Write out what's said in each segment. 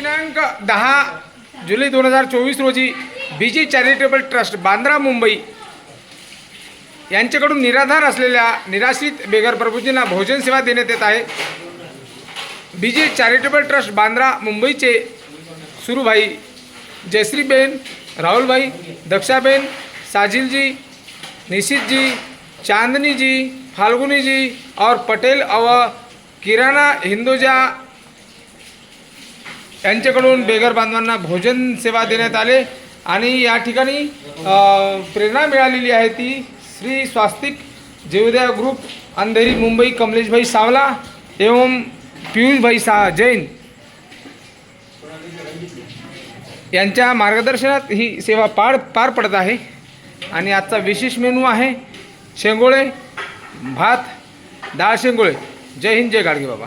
दिनांक दहा जुलै दोन हजार चोवीस रोजी B G charitable trust Bandra Mumbai यांच्याकडून निराधार असलेल्या निराश्रित बेघर प्रभूजींना भोजन सेवा देण्यात येत आहे. B G charitable trust Bandra मुंबईचे सुरूभाई जयश्रीबेन राहुलभाई दक्षाबेन साजिलजी निशितजी चांदनीजी फाल्गुनीजी और पटेल व किराणा हिंदुजा यांच्याकडून बेघर बांधवांना भोजन सेवा देण्यात आले आणि या ठिकाणी प्रेरणा मिळालेली आहे ती श्री स्वास्तिक जेवदया ग्रुप अंधेरी मुंबई कमलेशभाई सावला एवं पियुषभाई सा जैन. यांच्या मार्गदर्शनात ही सेवा पार पार पडत आहे. आणि आजचा विशेष मेनू आहे शेंगोळे भात डाळ शेंगोळे. जय हिंद जय गाडगे बाबा.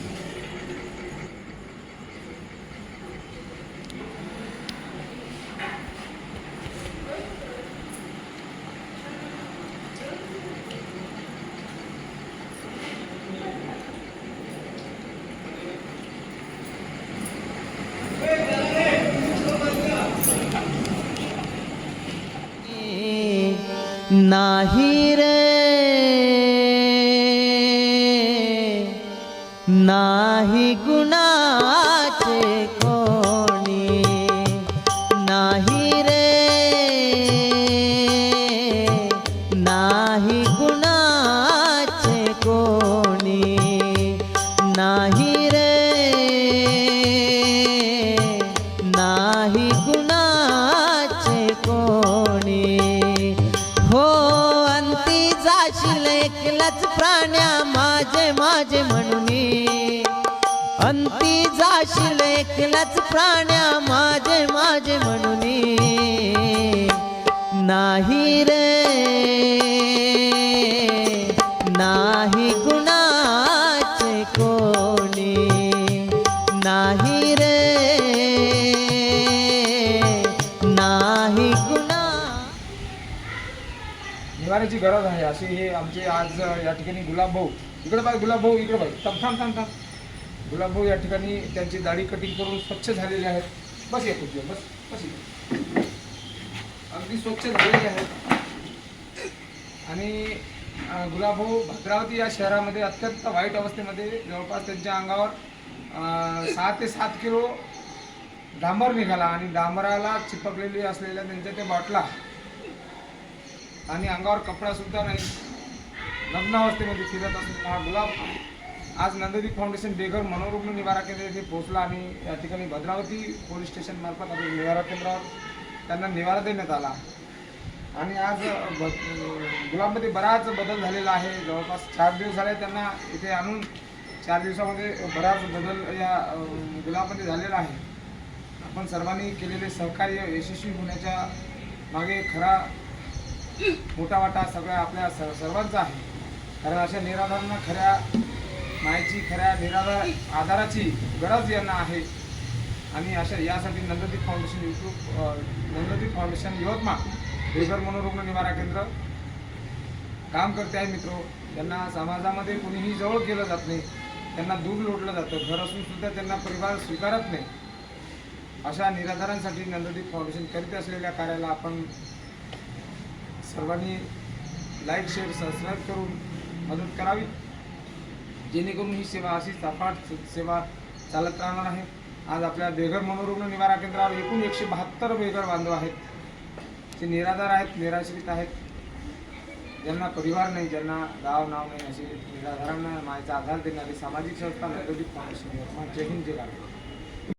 नाही रे. नाही गुणाचे जाशील एकलाच प्राण्या माझे माझे म्हणून. अंती जाशील एकलाच प्राण्या माझे माझे म्हणून. नाही रे नाही गुणाचे कोणी. निवाऱ्याची गरज आहे. असे हे आमचे आज या ठिकाणी गुलाब भाऊ. इकडे पाहिजे गुलाब भाऊ इकडे पाहिजे थांब थांब थांब थांब. गुलाब भाऊ या ठिकाणी त्यांची दाढी कटिंग करून स्वच्छ झालेले आहेत. बस येतो खुर्चीवर, बस बस इथे. अगदी स्वच्छ झालेले आहेत. आणि गुलाब भाऊ भद्रावती या शहरामध्ये अत्यंत वाईट अवस्थेमध्ये जवळपास त्यांच्या अंगावर सहा ते सात किलो डांबर निघाला आणि डांबराला चिपकलेली असलेल्या त्यांच्या त्या बाटला आणि अंगावर कपडा सुद्धा नाही. लग्नावस्थेमध्ये फिरत असून गुलाब आज नंददीप फाउंडेशन बेघर मनोरुग्ण निवारा केंद्र येथे पोहोचला आणि या ठिकाणी भद्रावती पोलीस स्टेशन मार्फत आपल्या निवारा केंद्रावर त्यांना निवारा देण्यात आला. आणि आज ब- गुलाबमध्ये बराच बदल झालेला आहे. जवळपास चार दिवस झाले त्यांना इथे आणून चार दिवसामध्ये बराच बदल या गुलाबमध्ये झालेला आहे. आपण सर्वांनी केलेले सहकार्य यशस्वी होण्याच्या मागे खरा मोठा वाटा सगळ्या आपल्या स सर्वांचा आहे. कारण अशा निराधारांना खऱ्या मायची खऱ्या निराधार आधाराची गरज यांना आहे. आणि अशा यासाठी नंददीप फाउंडेशन यूट्यूब अ, नंददीप फाउंडेशन यवतमाळ बेघर मनोरुग्ण निवारा केंद्र काम करते आहे मित्र. त्यांना समाजामध्ये कोणीही जवळ केलं जात नाही. त्यांना दूर लोटलं जातं. घर असून सुद्धा त्यांना परिवार स्वीकारत नाही. अशा निराधारांसाठी नंददीप फाउंडेशन करीत असलेल्या कार्याला आपण सर्वांनी लाईक शेअर सबस्क्राईब करून मदत करावी. जेणेकरून ही सेवा अशीच अफाट सेवा चालत राहणार आहे. आज आपल्या बेघर मनोरुग्ण निवारा केंद्रावर एकूण एकशे बहात्तर बेघर बांधव आहेत. जे निराधार आहेत निराश्रित आहेत. ज्यांना परिवार नाही ज्यांना गाव नाव नाही असे निराधारांना मायेचा आधार देणारी सामाजिक संस्था नंददीप फाउंडेशन जय हिंद जय भारत.